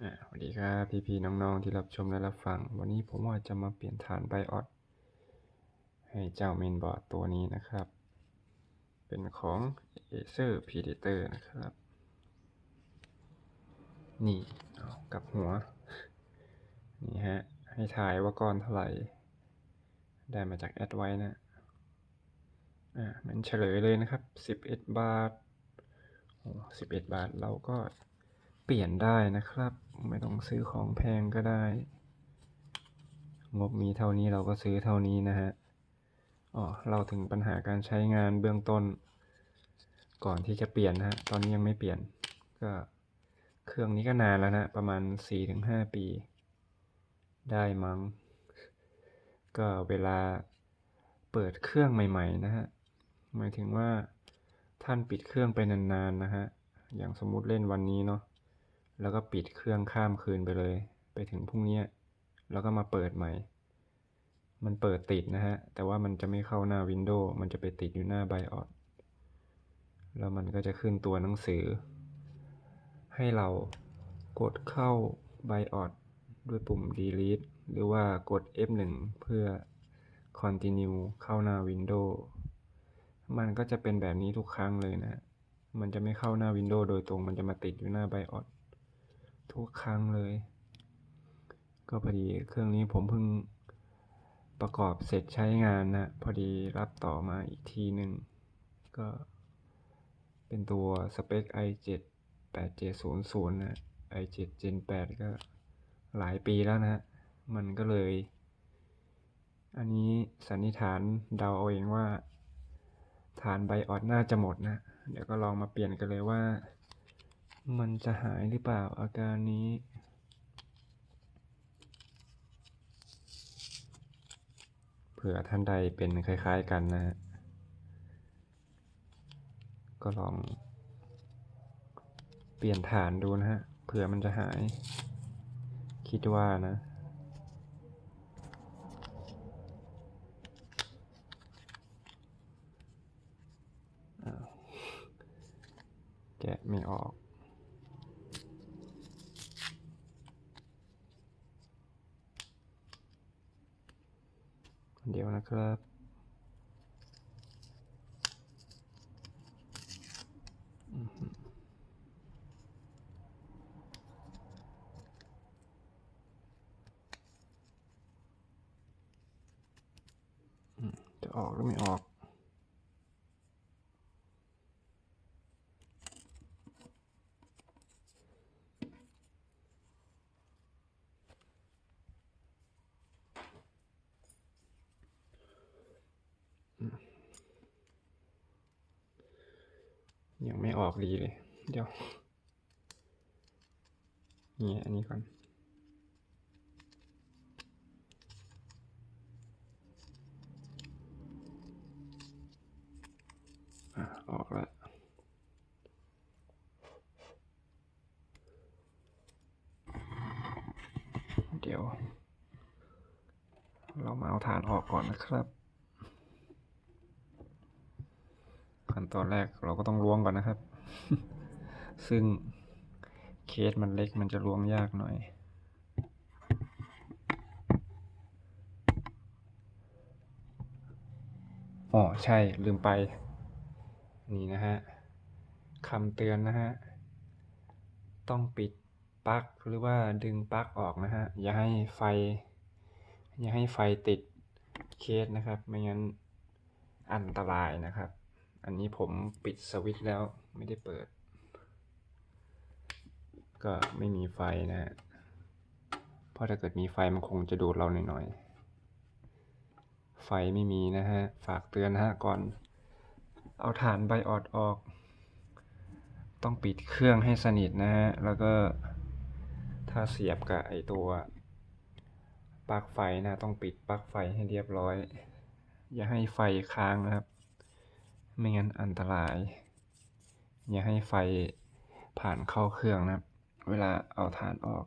สวัสดีครับพี่ๆน้องๆที่รับชมและรับฟัง วันนี้ผมว่าจะมาเปลี่ยนฐานไบออดให้เจ้าเมนบอร์ดตัวนี้นะครับ เป็นของ Acer Predator นะครับ นี่เอากับหัว นี่ฮะ ให้ถ่ายว่าก้อนเท่าไหร่ ได้มาจากแอดไว้นะ อ่ามันเฉลยเลยนะครับ 11 บาทโอ้11 บาทเราก็เปลี่ยนได้นะครับ ไม่ต้องซื้อของแพงก็ได้ งบมีเท่านี้เราก็ซื้อเท่านี้นะฮะอ๋อเราถึงปัญหาการใช้งานเบื้องต้น ก่อนที่จะเปลี่ยนนะฮะตอนนี้ยังไม่เปลี่ยน ก็เครื่องนี้ก็นานแล้วนะ ประมาณ 4-5 ปี ได้มั้ง ก็เวลาเปิดเครื่องใหม่ ๆ นะฮะ หมายถึงว่าท่านปิดเครื่องไปนานๆนะฮะ อย่างสมมุติเล่นวันนี้เนาะ แล้วก็ปิดเครื่องข้ามคืนไปเลย ไปถึงพรุ่งนี้ แล้วก็มาเปิดใหม่ มันเปิดติดนะฮะ แต่ว่ามันจะไม่เข้าหน้า Windows มันจะไปติดอยู่หน้า BIOS แล้วมันก็จะขึ้นตัวหนังสือ ให้เรากดเข้า BIOS ด้วยปุ่ม delete หรือว่ากด F1 เพื่อ continue เข้าหน้า Windows มันก็จะเป็นแบบนี้ทุกครั้งเลยนะ มันจะไม่เข้าหน้า Windows โดยตรง มันจะมาติดอยู่หน้า BIOS ทุกครั้งเลย ก็พอดีเครื่องนี้ผมเพิ่งประกอบเสร็จใช้งานนะ พอดีรับต่อมาอีกทีหนึ่งก็เป็นตัวสเปค i7 8700นะ i7 Gen 8 ก็หลายปีแล้วนะฮะมันก็เลย อันนี้สันนิษฐานเดาเอาเองว่า ฐานไบออดน่าจะหมดนะ เดี๋ยวก็ลองมาเปลี่ยนกันเลยว่า มันจะหายหรือเปล่าอาการนี้ เผื่อท่านใดเป็นคล้ายๆกันนะฮะ ก็ลอง เปลี่ยนฐานดูนะฮะ เผื่อมันจะหาย คิดว่านะแกะไม่ออก เดี๋ยวนะครับ อื้อหืออืมจะออกหรือไม่ออก ยังไม่ออกดีเลย เดี๋ยวเนี่ยอันนี้ก่อนอะออกแล้วเดี๋ยว เรามาเอาฐานออกก่อนนะครับ ขั้น ตอนแรกเราก็ต้องล้วงก่อนนะครับ ซึ่งเคสมันเล็กมันจะล้วงยากหน่อย อ๋อ ใช่ลืมไป นี่นะฮะคำเตือนนะฮะ ต้องปิดปลั๊กหรือว่าดึงปลั๊กออกนะฮะ อย่าให้ไฟ อย่าให้ไฟติดเคสนะครับ ไม่งั้นอันตรายนะครับ อันนี้ผมปิดสวิตช์แล้วไม่ได้เปิด ก็ไม่มีไฟนะเพราะถ้าเกิดมีไฟมันคงจะดูดเราหน่อยๆ ไฟไม่มีนะฮะ ฝากเตือนนะฮะก่อน เอาฐานไบออดออก ต้องปิดเครื่องให้สนิทนะฮะ แล้วก็ถ้าเสียบกับไอตัวปลั๊กไฟนะ ต้องปิดปลั๊กไฟให้เรียบร้อย อย่าให้ไฟค้างนะครับ ไม่งั้นอันตราย อย่าให้ไฟผ่านเข้าเครื่องนะเวลาเอาฐานออก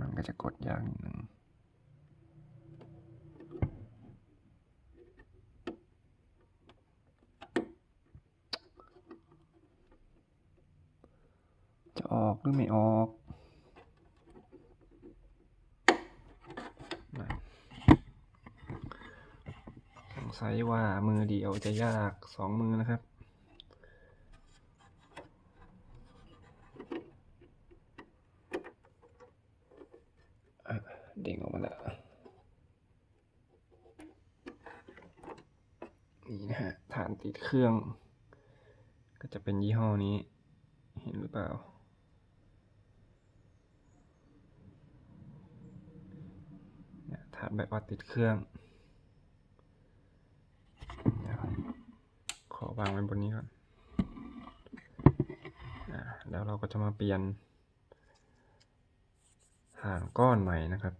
มันก็จะกดยากหนึ่งจะออกหรือไม่ออก สงสัยว่ามือเดียวจะยากสองมือนะครับอะเด้งออกมาแล้ว นี่นะฮะฐานติดเครื่อง ก็จะเป็นยี่ห้อนี้ เห็นหรือเปล่าฐานแบบว่าติดเครื่องเดี๋ยวขอ วางไว้บนนี้ก่อนแล้วเราก็จะมาเปลี่ยนฐานก้อนใหม่นะครับ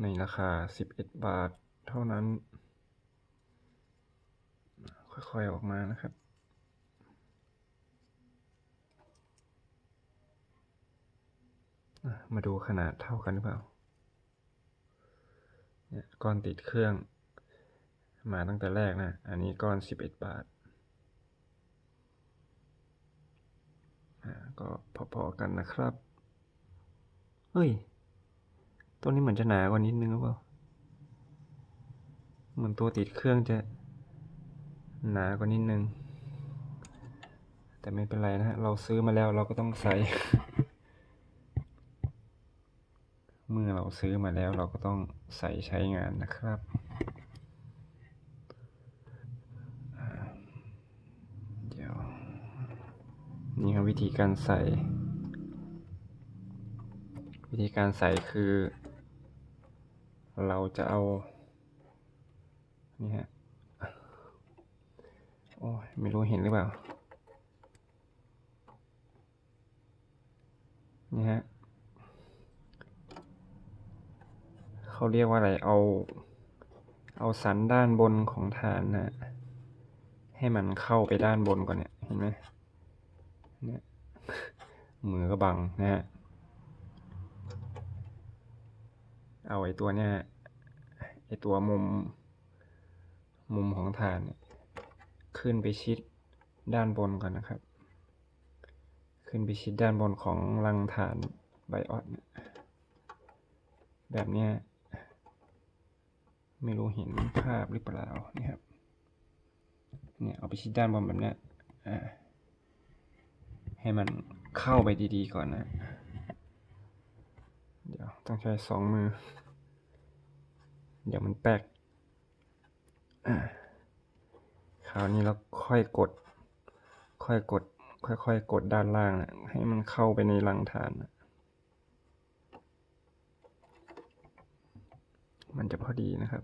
ในราคา 11 บาทเท่านั้น ค่อยๆออกมานะครับมาดูขนาดเท่ากันหรือเปล่า เนี่ยก้อนติดเครื่อง มาตั้งแต่แรกนะ อันนี้ก้อน 11 บาทอ่าก็พอๆกันนะครับ เฮ้ย ตัวนี้เหมือนจะหนากว่านิดนึงหรือเปล่า เหมือนตัวติดเครื่องจะหนากว่านิดนึง แต่ไม่เป็นไรนะฮะ เราซื้อมาแล้วเราก็ต้องใส่ เมื่อเราซื้อมาแล้วเราก็ต้องใส่ใช้งานนะครับอ่าเดี๋ยว นี่ครับ วิธีการใส่ วิธีการใส่คือ เราจะเอา นี่ฮะ โอ้ยไม่รู้เห็นหรือเปล่า นี่ฮะเขาเรียกว่าอะไร เอา เอาสันด้านบนของฐานนะ ให้มันเข้าไปด้านบนก่อนเนี่ย เห็นไหม นี่ยมือก็บังนะฮะเอาไอ้ตัวเนี้ยไอ้ตัวมุม มุมของฐานเนี่ยขึ้นไปชิดด้านบนก่อนนะครับ ขึ้นไปชิดด้านบนของรังฐานไบออดเนี่ยแบบเนี้ยไม่รู้เห็นภาพหรือเปล่านี่ครับเนี่ยเอาไปชิดด้านบนแบบเนี้ยอ่า ให้มันเข้าไปดีๆก่อนนะ เดี๋ยวต้องใช้สองมือ เดี๋ยวมันแป๊กคราวนี้เราค่อยกด ค่อยกด ค่อยๆกดด้านล่างนะให้มันเข้าไปในรังฐานนะมันจะพอดีนะครับ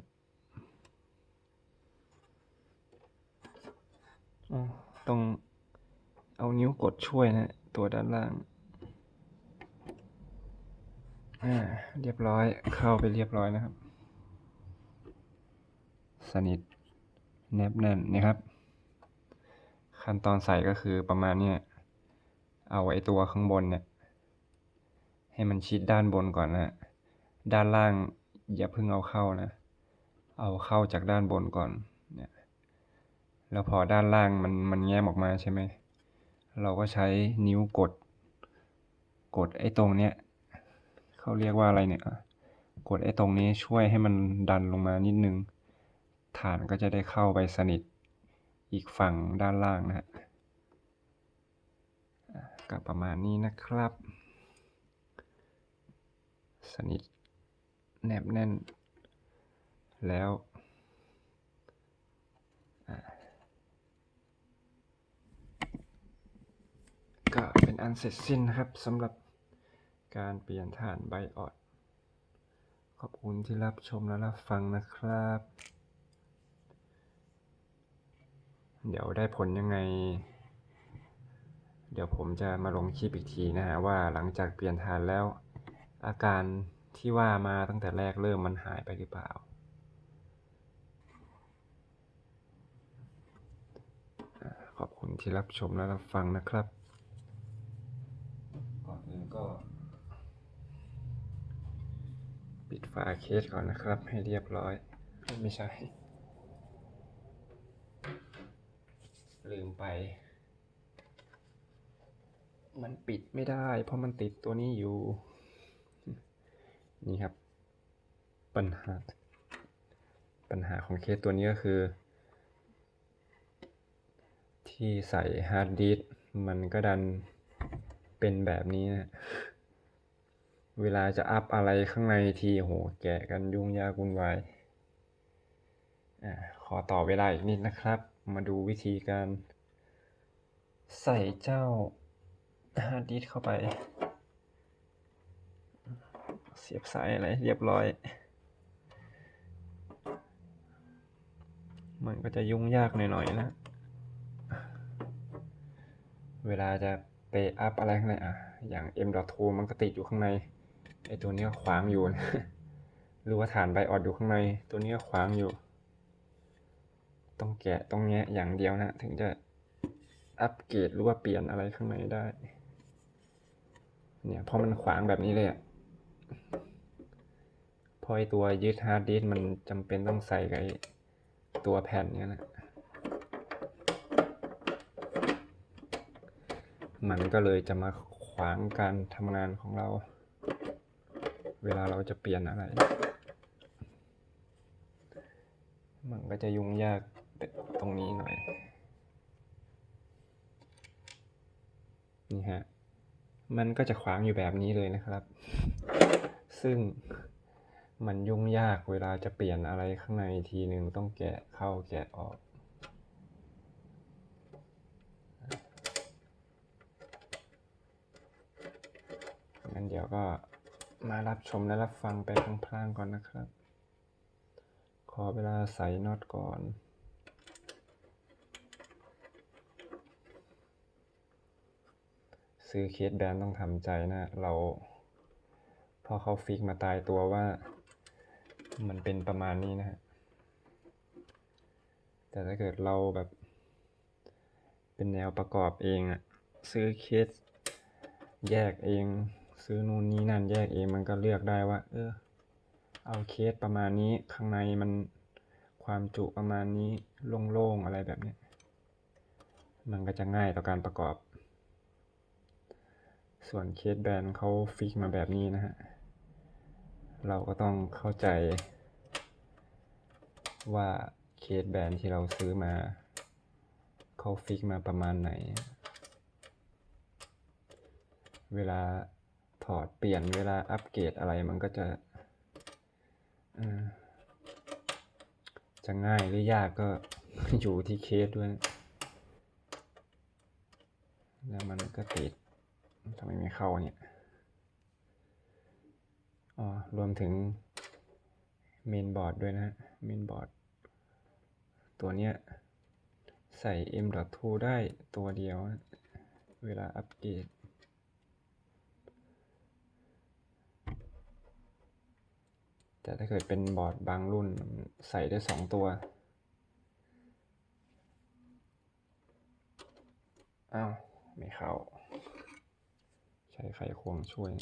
อ๋อต้อง เอานิ้วกดช่วยนะ ตัวด้านล่าง อ่า เรียบร้อย เข้าไปเรียบร้อยนะครับ สนิท แนบแน่นนะครับ ขั้นตอนใส่ก็คือประมาณเนี้ย เอาไอ้ตัวข้างบนเนี่ย ให้มันชิดด้านบนก่อนนะ ด้านล่างอย่าเพิ่งเอาเข้านะ เอาเข้าจากด้านบนก่อน เนี่ย แล้วพอด้านล่างมันมันแง้มออกมาใช่ไหม เราก็ใช้นิ้วกด กดไอ้ตรงเนี้ยเขาเรียกว่าอะไรเนี่ยกดไอ้ตรงนี้ช่วยให้มันดันลงมานิดนึง ฐานก็จะได้เข้าไปสนิทอีกฝั่งด้านล่างนะฮะก็ประมาณนี้นะครับ สนิทแนบแน่น แล้วอะก็ เป็นอันเสร็จสิ้นนะครับสำหรับการเปลี่ยนฐานไบออดขอบคุณที่รับชมและรับฟังนะครับ เดี๋ยวได้ผลยังไง เดี๋ยวผมจะมาลงคลิปอีกทีนะฮะว่าหลังจากเปลี่ยนฐานแล้ว อาการที่ว่ามาตั้งแต่แรกเริ่มมันหายไปหรือเปล่าอ่าขอบคุณที่รับชมและรับฟังนะครับ ก่อนอื่นก็ ปิด ฝาเคสก่อนนะครับ ให้เรียบร้อย ไม่ใช่ ลืมไป มันปิดไม่ได้ เพราะมันติดตัวนี้อยู่ นี่ครับ ปัญหา ปัญหาของเคสตัวนี้ก็คือ ที่ใส่ฮาร์ดดิสมันก็ดันเป็นแบบนี้นะ เวลาจะอัพอะไรข้างในทีโหแกะกันยุ่งยากวุ่นวายอ่าขอต่อเวลาอีกนิดนะครับ มาดูวิธีการ ใส่เจ้าฮาร์ดดิสเข้าไป เสียบสายอะไรเรียบร้อย มันก็จะยุ่งยากหน่อยๆนะ เวลาจะไปอัพอะไรข้างในอะ อย่าง M.2 มันก็ติดอยู่ข้างใน ไอตัวนี้ขวางอยู่นะหรือว่าฐานไบออดอยู่ข้างใน ตัวนี้ขวางอยู่ ต้องแกะต้องแงะอย่างเดียวนะ ถึงจะอัปเกรดหรือว่าเปลี่ยนอะไรข้างในได้ เนี่ยเพราะมันขวางแบบนี้เลยอะพราะไอตัวยึดฮาร์ดดิสก์มันจำเป็นต้องใส่กับไอตัวแผ่นเนี้ยนะ มันก็เลยจะมาขวางการทำงานของเรา เวลาเราจะเปลี่ยนอะไร มันก็จะยุ่งยากตรงนี้หน่อย นี่ฮะ มันก็จะขวางอยู่แบบนี้เลยนะครับ ซึ่งมันยุ่งยากเวลาจะเปลี่ยนอะไรข้างในทีหนึ่งต้องแกะเข้าแกะออกงั้นเดี๋ยวก็ มารับชมและรับฟังไปพลางๆก่อนนะครับ ขอเวลาใส่น็อตก่อนซื้อเคสแบนต้องทำใจนะ เรา พอเขาฟิกมาตายตัวว่า มันเป็นประมาณนี้นะฮะ แต่ถ้าเกิดเราแบบ เป็นแนวประกอบเองอะซื้อเคสแยกเอง ซื้อนู่นนี่นั่นแยกเองมันก็เลือกได้ว่า เออ เอาเคสประมาณนี้ข้างในมันความจุประมาณนี้โล่งๆอะไรแบบนี้มันก็จะง่ายต่อการประกอบ ส่วนเคสแบรนด์เขาฟิกมาแบบนี้นะฮะ เราก็ต้องเข้าใจ ว่าเคสแบรนด์ที่เราซื้อมาเขาฟิกมาประมาณไหน เวลา ถอดเปลี่ยนเวลาอัปเกรดอะไรมันก็จะจะง่ายหรือยากก็อยู่ที่เคสด้วย แล้วมันก็ติดทำไมไม่เข้าเนี่ย อ๋อ รวมถึงเมนบอร์ดด้วยนะเมนบอร์ดตัวเนี้ยใส่ M.2 ได้ตัวเดียว เวลาอัปเกรด แต่ถ้าเกิดเป็นบอร์ดบางรุ่นใส่ได้สองตัวอ้าวไม่เข้า ใช้ไขควงช่วย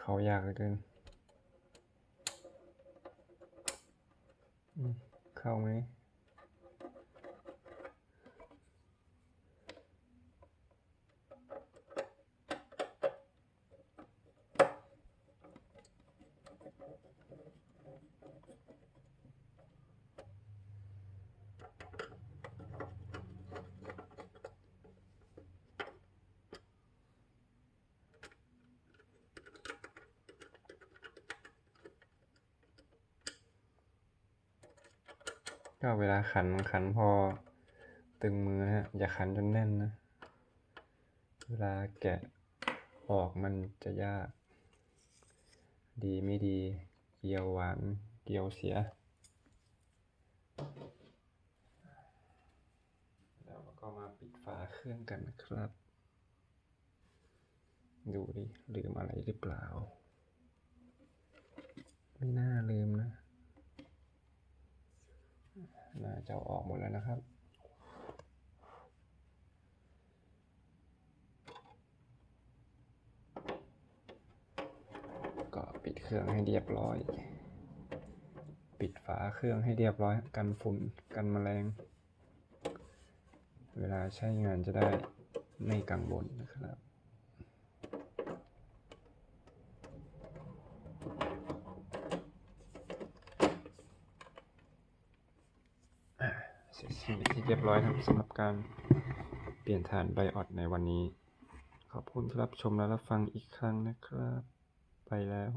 เขายากเหลือเกินอืม เข้ ก็เวลาขันขันพอตึงมือนะฮะ อย่าขันจนแน่นนะ เวลาแกะออกมันจะยาก ดีไม่ดี เกียวหวาน เกียวเสียแล้วก็มาปิดฝาเครื่องกันนะครับ ดูดิลืมอะไรหรือเปล่า ไม่น่าลืมนะ น้าจะออกหมดแล้วนะครับ ก็ปิดเครื่องให้เรียบร้อย ปิดฝาเครื่องให้เรียบร้อยกันฝุ่นกันแมลง เวลาใช้งานจะได้ไม่กังวลนะครับ เป็นที่เรียบร้อยครับสำหรับการเปลี่ยนฐานไบออดในวันนี้ ขอบคุณที่รับชมและรับฟังอีกครั้งนะครับ ไปแล้ว